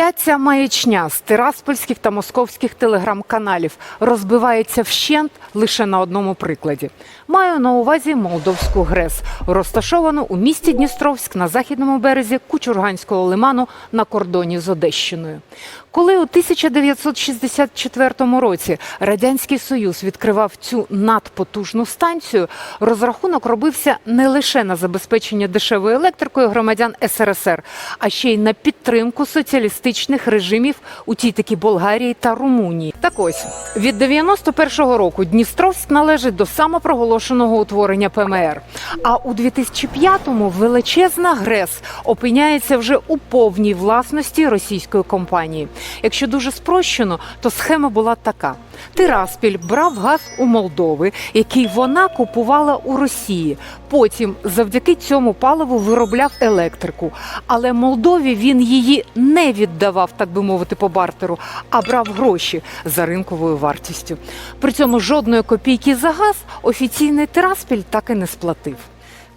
Вся ця маячня з тираспольських та московських телеграм-каналів розбивається вщент лише на одному прикладі. Маю на увазі Молдовську ГРЕС, розташовану у місті Дністровськ на західному березі Кучурганського лиману на кордоні з Одещиною. Коли у 1964 році Радянський Союз відкривав цю надпотужну станцію, розрахунок робився не лише на забезпечення дешевою електрикою громадян СРСР, а ще й на підтримку соціалістичних режимів у тій таки Болгарії та Румунії. Так ось від 91-го року Дністровськ належить до самопроголошеного утворення ПМР. А у 2005-му величезна ГРЕС опиняється вже у повній власності російської компанії. Якщо дуже спрощено, то схема була така: Тираспіль брав газ у Молдови, який вона купувала у Росії. Потім, завдяки цьому паливу, виробляв електрику. Але Молдові він її не віддавав, так би мовити, по бартеру, а брав гроші за ринковою вартістю. При цьому жодної копійки за газ офіційний Тираспіль так і не сплатив.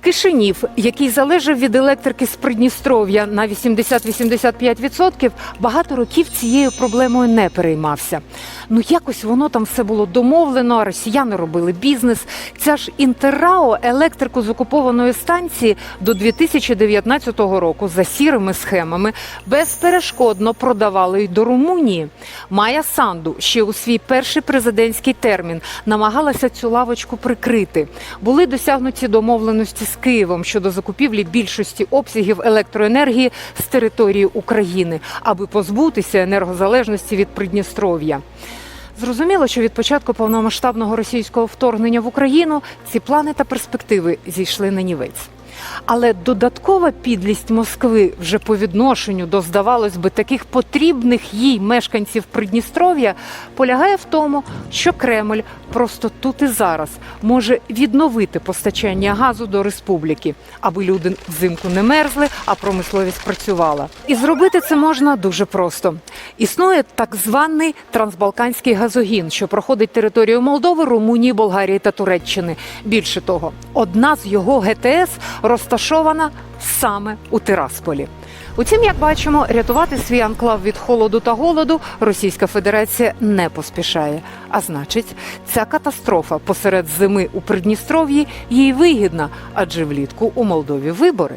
Кишинів, який залежав від електрики з Придністров'я на 80-85%, багато років цією проблемою не переймався. Ну якось воно там все було домовлено, росіяни робили бізнес. Ця ж Інтеррао електрику з окупованої станції до 2019 року за сірими схемами безперешкодно продавали й до Румунії. Майя Санду ще у свій перший президентський термін намагалася цю лавочку прикрити. Були досягнуті домовленості з Києвом щодо закупівлі більшості обсягів електроенергії з території України, аби позбутися енергозалежності від Придністров'я. Зрозуміло, що від початку повномасштабного російського вторгнення в Україну ці плани та перспективи зійшли на нівець. Але додаткова підлість Москви вже по відношенню до, здавалось би, таких потрібних їй мешканців Придністров'я полягає в тому, що Кремль просто тут і зараз може відновити постачання газу до республіки, аби люди взимку не мерзли, а промисловість працювала. І зробити це можна дуже просто. Існує так званий трансбалканський газогін, що проходить територію Молдови, Румунії, Болгарії та Туреччини. Більше того, одна з його ГТС розташована саме у Тирасполі. Утім, як бачимо, рятувати свій анклав від холоду та голоду Російська Федерація не поспішає. А значить, ця катастрофа посеред зими у Придністров'ї їй вигідна, адже влітку у Молдові вибори.